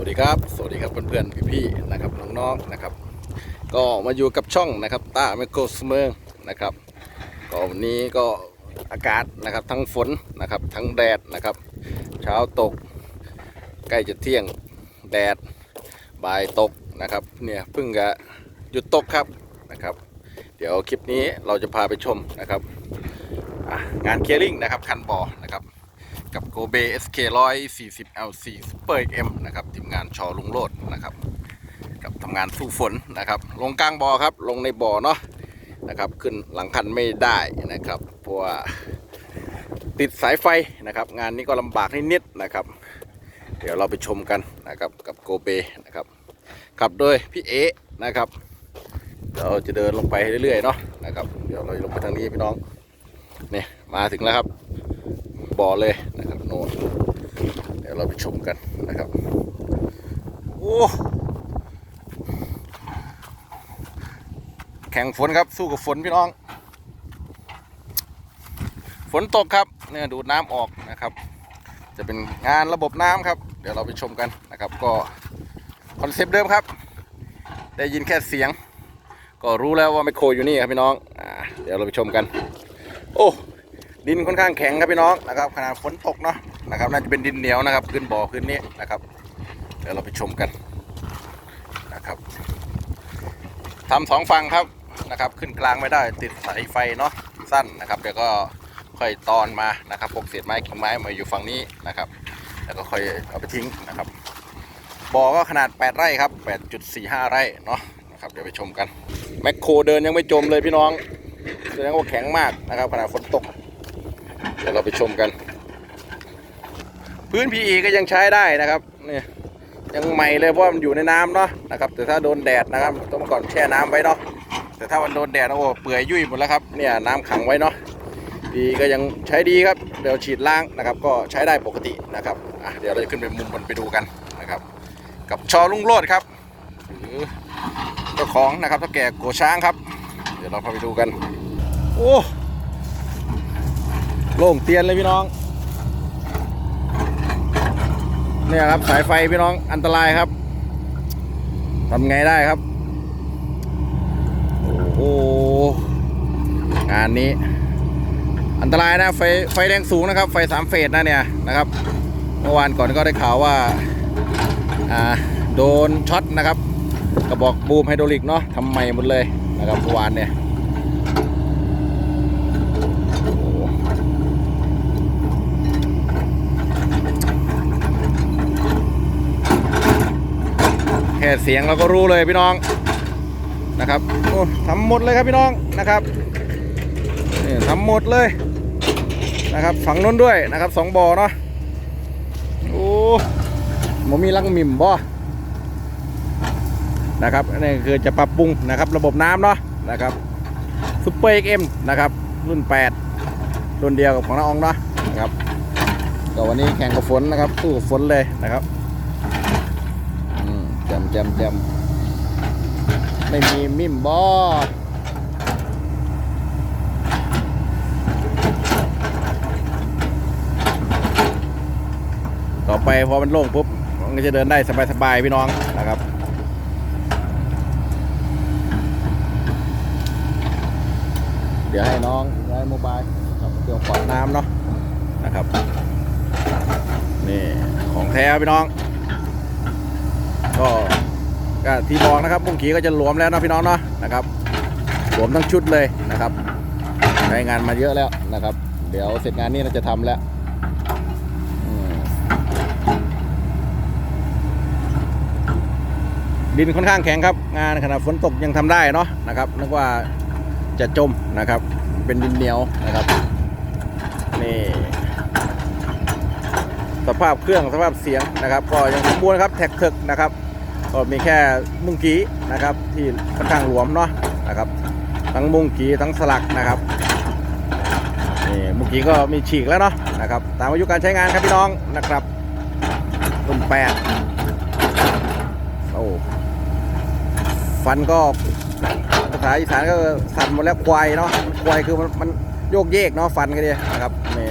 วัสดีครับ สวัสดีครับเพื่อนๆพี่ๆนะครับน้องๆนะครับ ก็มาอยู่กับช่องนะครับต้าเมโกสเมอร์นะครับก็วันนี้ก็อากาศนะครับทั้งฝนนะครับทั้งแดดนะครับ เช้าตก ใกล้จะเที่ยงแดดบ่ายตกนะครับเนี่ยเพิ่งจะหยุดตกครับนะครับ เดี๋ยวคลิปนี้เราจะพาไปชมนะครับงานเคลียร์ลิงนะครับคันบ่อนะครับ กับโกเบ SK 140 LC Super XM นะครับทีมงานชอลุงโลดนะครับ กับทำงานสู้ฝนนะครับ ลงกลางบ่อครับ ลงในบ่อเนาะนะครับ ขึ้นหลังคันไม่ได้นะครับ เพราะว่าติดสายไฟนะครับ งานนี้ก็ลำบากนิดๆนะครับ เดี๋ยวเราไปชมกันนะครับกับโกเบนะครับขับโดยพี่เอนะครับเดี๋ยวเราจะเดินลงไปเรื่อยๆเนาะนะครับ เดี๋ยวเราลงไปทางนี้พี่น้องนี่มาถึงแล้วครับ บ่อเลยนะครับโน่นเดี๋ยวเราไปชมกันนะครับโอ้แข่งฝนครับสู้กับฝนพี่น้อง ฝนตกครับเนี่ยดูดน้ำออกนะครับ จะเป็นงานระบบน้ำครับ เดี๋ยวเราไปชมกันนะครับ ก็คอนเซปต์เดิมครับ ได้ยินแค่เสียง ก็รู้แล้วว่าไมโครอยู่นี่ครับพี่น้องอเดี๋ยวเราไปชมกัน โอ้ ดินค่อนข้างแข็งครับพี่น้องนะครับขนาดฝนตกเนาะนะครับน่าจะเป็นดินเหนียวนะครับขึ้นบ่อขึ้นนี้นะครับ เดี๋ยวเราไปชมกันนะครับทำสองฝั่งครับนะครับ ขึ้นกลางไม่ได้ติดสายไฟเนาะสั้นนะครับเดี๋ยวก็ค่อยตอนมานะครับพวกเศษไม้กิ่งไม้มาอยู่ฝั่งนี้นะครับ แล้วก็ค่อยเอาไปทิ้งนะครับบ่อก็ขนาด 8 ไร่ครับ 8.45 ไร่เนาะนะครับเดี๋ยวไปชมกันแมคโครเดินยังไม่จมเลยพี่น้องแสดงว่าแข็งมากนะครับขนาดฝนตก ดี๋ยวเราไปชมกัน พื้น PE ก็ยังใช้ได้นะครับเนี่ยยังใหม่เลยเพราะมันอยู่ในน้ำเนาะนะครับ แต่ถ้าโดนแดดนะครับต้องก่อนแช่น้ำไว้เนาะแต่ถ้ามันโดนแดดโอ้เปื่อยยุ่ยหมดแล้วครับเนี่ยน้ำขังไว้เนาะดีก็ยังใช้ดีครับเดี๋ยวฉีดล้างนะครับ ก็ใช้ได้ปกตินะครับอะเดี๋ยวเราจะขึ้นไปมุมบนไปดูกันนะครับ กับชอลุงโลดครับหรือเจ้าของนะครับถ้าแก่โกช้างครับ เดี๋ยวเราพาไปดูกัน โอ้ โล่งเตียนเลยพี่น้อง เนี่ยครับสายไฟพี่น้องอันตรายครับทำไงได้ครับ โอ้งานนี้ อันตรายนะไฟไฟแรงสูงนะครับ ไฟสามเฟสนะเนี่ยนะครับเมื่อวานก่อนก็ได้ข่าวว่าอ่าโดนช็อตนะครับกระบอกบูมไฮดรอลิกเนาะทำใหม่หมดเลยนะครับเมื่อวานเนี่ย เสียงเราก็รู้เลยพี่น้องนะครับโอ้ทำหมดเลยครับพี่น้องนะครับนี่ทำหมดเลยนะครับฝั่งนู้นด้วยนะครับสองบ่อเนาะโอ้หมมีลังมิมบ่นะครับนี่คือจะปรับปรุงนะครับระบบน้ำเนาะนะครับซุปเปอร์เอ็มนะครับรุ่น 8 รุ่นเดียวกับของน้าองเนาะนะครับก็วันนี้แข่งกับฝนนะครับสู้กับฝนเลยนะครับ จำจำจำไม่มีมิมบอต่อไปพอมันโล่งปุ๊บมันก็จะเดินได้สบายๆพี่น้องนะครับเดี๋ยวให้น้องย้ายโมบายเครื่องปอดน้ำเนาะนะครับ นี่ ของแท้พี่น้อง ก็ ก็ที่บอกนะครับมุ้งขีก็จะหลวมแล้วนะพี่น้องเนาะนะครับหลวมทั้งชุดเลยนะครับใช้งานมาเยอะแล้วนะครับ เดี๋ยวเสร็จงานนี้เราจะทำแล้วดินค่อนข้างแข็งครับ งานขณะฝนตกยังทำได้เนาะนะครับนึกว่าจะจมนะครับ เป็นดินเหนียวนะครับนี่สภาพเครื่องสภาพเสียงนะครับ ก็ยังสมบูรณ์ครับแท็กถึกนะครับ ก็มีแค่มุ้งกีนะครับ ที่ค่อนข้างหลวมเนาะนะครับ ทั้งมุ้งกีทั้งสลักนะครับนี่มุ้งกีก็มีฉีกแล้วเนาะนะครับ ตามอายุการใช้งานครับพี่น้องนะครับรุ่นแปดโอ้ฟันก็ภาษาอีสานก็สั่นหมดแล้วควายเนาะควายคือมันมันโยกเยกเนาะฟันก็ดีนะครับนี่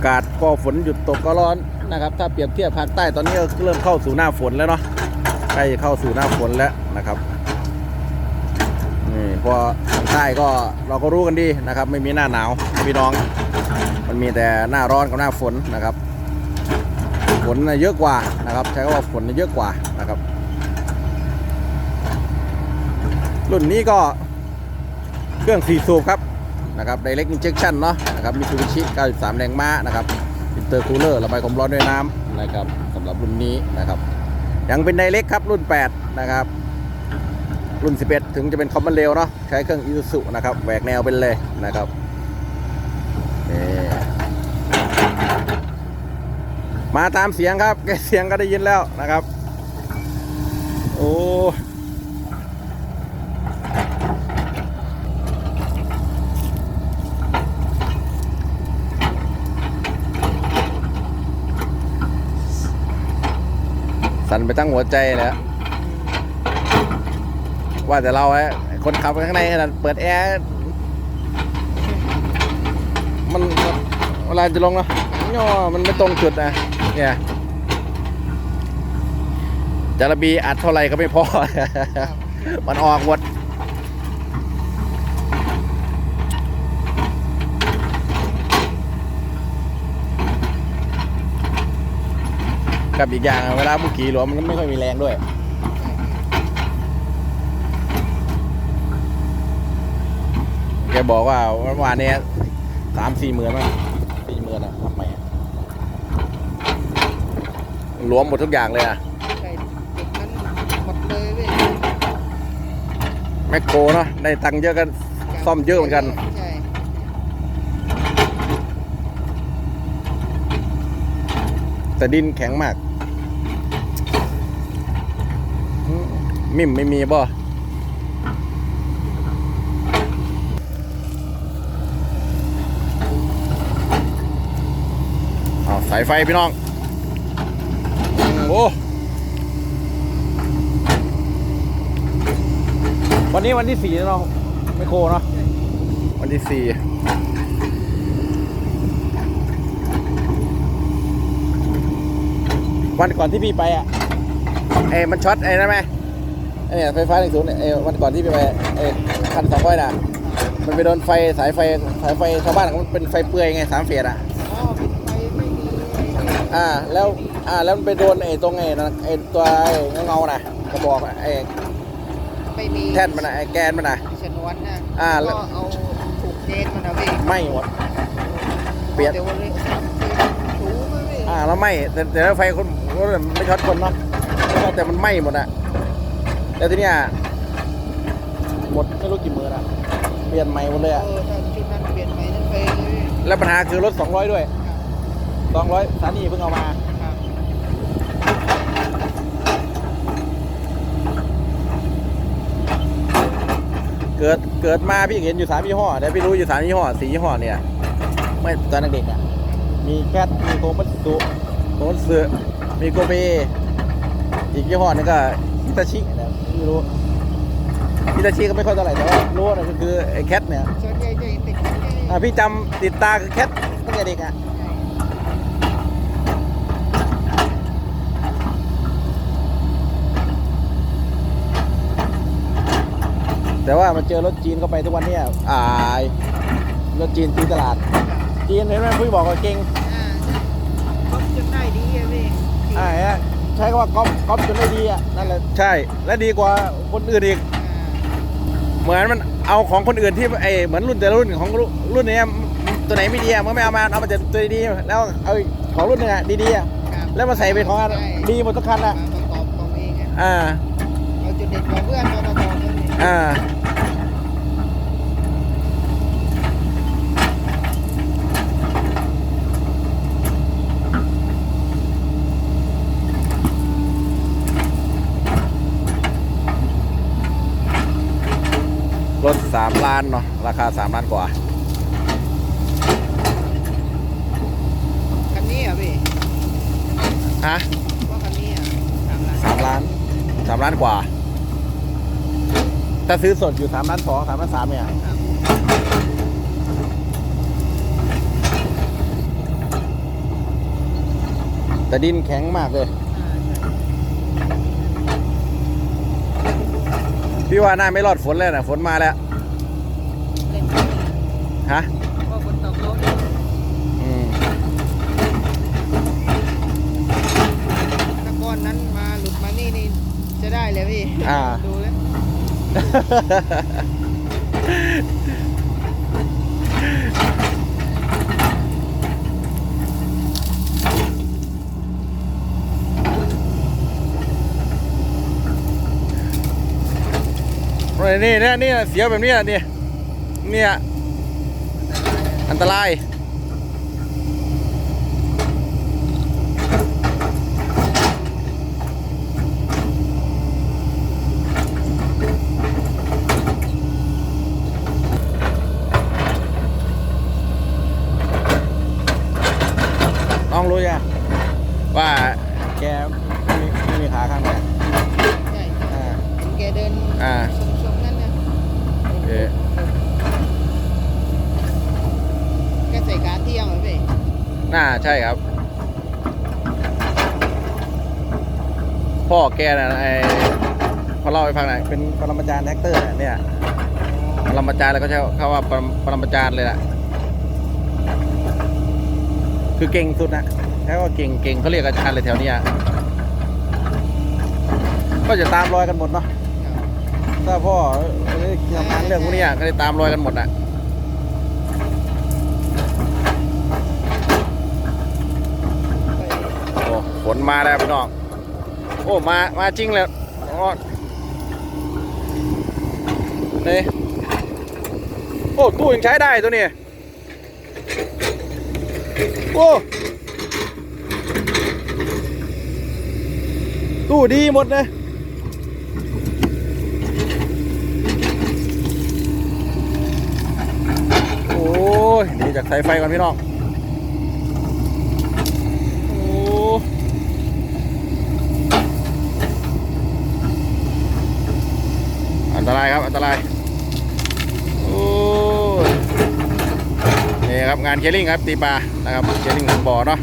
ากาศก็ฝนหยุดตกก็ร้อนนะครับ ถ้าเปรียบเทียบภาคใต้ตอนนี้ก็เริ่มเข้าสู่หน้าฝนแล้วเนาะใกล้จะเข้าสู่หน้าฝนแล้วนะครับนี่พอทางใต้ก็เราก็รู้กันดีนะครับ ไม่มีหน้าหนาวพี่น้อง มันมีแต่หน้าร้อนกับหน้าฝนนะครับฝนน่ะเยอะกว่านะครับ ใช้คำว่าฝนน่ะเยอะกว่านะครับ รุ่นนี้ก็เครื่อง4สูบครับ นะครับ direct injection เนาะนะครับมี Mitsubishi 93 แรงม้านะครับ intercooler ระบายความร้อนด้วยน้ำนะครับสำหรับรุ่นนี้นะครับ ยังเป็น direct ครับรุ่น 8 นะครับ รุ่น 11 ถึงจะเป็นคอมมอนเรลเนาะใช้เครื่อง Isuzu นะครับแหวกแนวเป็นเลยนะครับมาตามเสียงครับแกเสียงก็ได้ยินแล้วนะครับ โอ้ นไปตั้งหัวใจเลยอะว่าแต่เราฮะคนขับข้างในขนาดเปิดแอร์มันเวลาจะลงเนาะย่อมันไม่ตรงจุดนะเนี่ยจาระบีอัดเท่าไหร่ก็ไม่พอ มันออกหมด กับอีกอย่างเวลาบุกขี่หลวมันก็ไม่ค่อยมีแรงด้วยแกบอกว่าเมื่อวานนี้สามสี่หมื่นมั้งสี่หมื่นอะทำไมอะรวมหมดทุกอย่างเลยอะใช่จุดนั้นหมดเลยเว้ยแมคโครเนาะได้ตังค์เยอะกันซ่อมเยอะเหมือนกันแต่ดินแข็งมาก มมิ่มไม่มีบ่เอาสายไฟพี่น้อง โอ้ วันนี้วันที่สี่แล้วเนาะไม่โครเนาะ วันที่สี่วันก่อนที่พี่ไปอะ เอ้มันช็อตไอ้นั่นไหมไอ้ เนี่ยไฟฟ้าหนึ่งศูนย์เนี่ยเอ้วันก่อนที่พี่ไปเอ้คันสองร้อยน่ะ มันไปโดนไฟสายไฟสายไฟชาวบ้านมันเป็นไฟเปลือยไงสามเฟียดอะอ๋อปิดไฟไม่มีอ่าแล้วอ่าแล้วมันไปโดนไอ้ตรงไอ้นั่นไอ้ตัวไอ้เงาๆน่ะกระบอกอะไอ้ไม่มีแท่นมันน่ะไอ้แกนมันน่ะชนวนนะอ่าแล้แล้ววก็เอาถูกเกณฑ์มันเอาเว้ยไหม้หมดเปลี่ยนเดี๋ยววันนี้สามสี่ถูไม่เว้ยอ่าแล้วไหม้แต่แต่แล้วไฟคนรถไม่ช็อตคนเนาะแต่มันไหม้หมดอะ แล้วทีเนี้ยหมดไม่รู้กี่หมื่นอะเปลี่ยนใหม่หมดเลยอะเออถ้าชุดนั้นเปลี่ยนไปนั่นไปเลยแล้วปัญหาคือรถ 200 ด้วย200สถานีเพิ่งเอามา ครับเกิดเกิดมาพี่เห็นอยู่สามยี่ห้อแต่พี่รู้อยู่สามยี่ห้อสี่ยี่ห้อเนี่ยไม่ตอนเด็กๆอะมีแคทมีโคมัตสุโคมัตสึมีโกเบอีกยี่ห้อนึงก็ฮิตาชินะ ไม่รู้ฮิตาชิก็ไม่ค่อยเท่าไหร่แต่ว่ารู้นะก็คือไอ้แคทเนี่ยส่วนใหญ่จะเห็นติดกันแค่อะพี่จำติดตาคือแคทตั้งแต่เด็กอะแต่ว่ามันเจอรถจีนเข้าไปทุกวันเนี่ยอายรถจีนตีตลาด จีนเห็นไหมพี่บอกว่าเก่งอ่าก็จนได้ดีอะเว้ยอ่าฮะใช้คำว่าก๊อปก๊อปจนได้ดีอะนั่นแหละใช่ และดีกว่าคนอื่นอีก เหมือนมันเอาของคนอื่นที่ไอเหมือนรุ่นแต่ละรุ่นของรุ่นรุ่นเนี้ยตัวไหนไม่ดีอะมันไม่เอามาเอามาแต่ตัวดีๆแล้วเอาของรุ่นหนึงอะดีๆอะครับแล้วมาใส่เป็นของอันใช่ดีหมดทุกคันอะมาประกอบของเองอะอ่าเอาจุดเด่นของเพื่อนมาประกอบเลยนี่อ่า ถสามล้านเนาะราคาสามล้านกว่าคันนี้อะพี่ฮะว่าคันนี้อะสามล้านสามล้านสามล้านกว่าถ้าซื้อสดอยู่สามล้านสองสามล้านสามเนี่ยครับแต่ดินแข็งมากเลย อ่าใช่ พี่ว่าน่าไม่รอดฝนเลยนะฝนมาแล้วเล่นฮะก็ฝนตกรถอืมถ้าก้อนนั้นมาหลุดมานี่นี่จะได้เลยพี่อ่าดูแล้ว นี่นี่นี่เสียวแบบนี้นี่เนี่ยอันตราย น้องรู้ยังว่าแกไม่มีไม่มีขาข้างไหน ใช่ อ่า แกเดิน อ่า ทรงๆนั่นนะ โอเค แกใส่ขาเที่ยงเหรอพี่ น่าใช่ครับ พ่อแกน่ะไอพอเล่าให้ฟังหน่อยเป็นปรมาจารย์แท็กเตอร์น่ะเนี่ยปรมาจารย์แล้วก็ใช้เขาว่าปรปรมาจารย์เลยล่ะ คือเก่งสุดนะใช่ว่าเก่งเก่งเขาเรียกอาจารย์เลยแถวเนี้ยก็จะตามรอยกันหมดเนาะถ้าพ่อทำงานเรื่องพวกเนี้ยก็จะตามรอยกันหมดอะ โอ้ฝ นมาแล้วพี่น้อง โอ้มา มาจริงเลยอ๋อนี่โอ้ตู้ยังใช้ได้ตัวนี้ โอ้ตู้ดีหมดเลยโอ้ยนี่จากสายไฟก่อนพี่น้อง โอ้ อัน ตรายครับอันตรายโอ้ยนี่ครับงานเคลิ่งครับตีปลานะครับเคลิ่งของบ่อเนาะ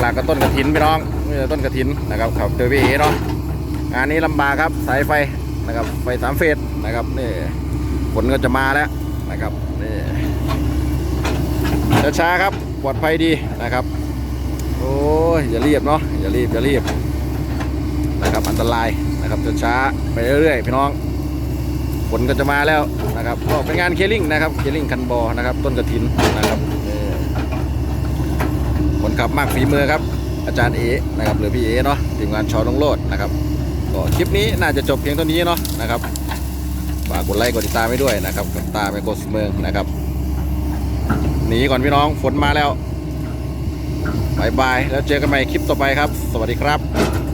หลักๆก็ต้นกระถินพี่น้องนี่ต้นกระถินนะครับครับเดวีเอเนาะงานนี้ลำบากครับสายไฟนะครับไฟสามเฟสนะครับนี่ฝนก็จะมาแล้วนะครับนี่ช้าๆครับปลอดภัยดีนะครับ โอ้ยอย่ารีบเนาะอย่ารีบอย่ารีบนะครับอันตรายนะครับช้าๆไปเรื่อยๆพี่น้อง ฝนก็จะมาแล้วนะครับก็เป็นงานเคลิ่งนะครับเคลิ่งคันบอนะครับ ต้นกระถินนะครับคนขับมากฝีมือครับ อาจารย์เอนะครับหรือพี่เอเนาะทีมงานชอลงโลดนะครับก็คลิปนี้น่าจะจบเพียงเท่านี้เนาะนะครับฝากกดไลค์กดติดตามไว้ด้วยนะครับกับตาไมโครสเมืองนะครับหนีก่อนพี่น้องฝนมาแล้วบายบายแล้วเจอกันใหม่คลิปต่อไปครับ สวัสดีครับ